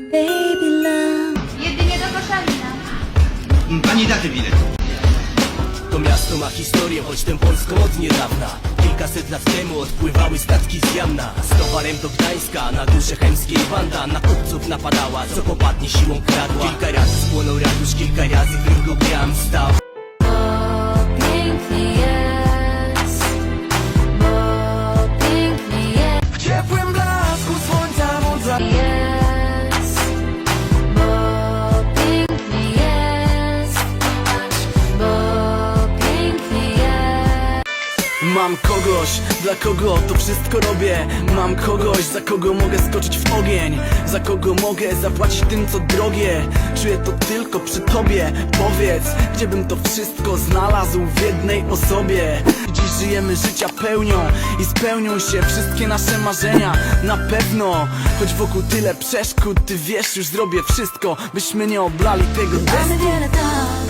my baby love. Jedynie do Koszalina. Pani daty bilet. To miasto ma historię, choć tę Polską od niedawna Kilkaset lat temu odpływały statki z Jamna Z towarem do Gdańska, na dusze chemskiej banda Na kupców napadała, co popadnie siłą kradła Kilka razy spłonął ratusz, kilka razy w Mam kogoś, dla kogo to wszystko robię. Mam kogoś, za kogo mogę skoczyć w ogień. Za kogo mogę zapłacić tym co drogie. Czuję to tylko przy tobie. Powiedz, gdzie bym to wszystko znalazł w jednej osobie. Dziś żyjemy życia pełnią I spełnią się wszystkie nasze marzenia. Na pewno, choć wokół tyle przeszkód Ty wiesz, już zrobię wszystko Byśmy nie oblali tego testu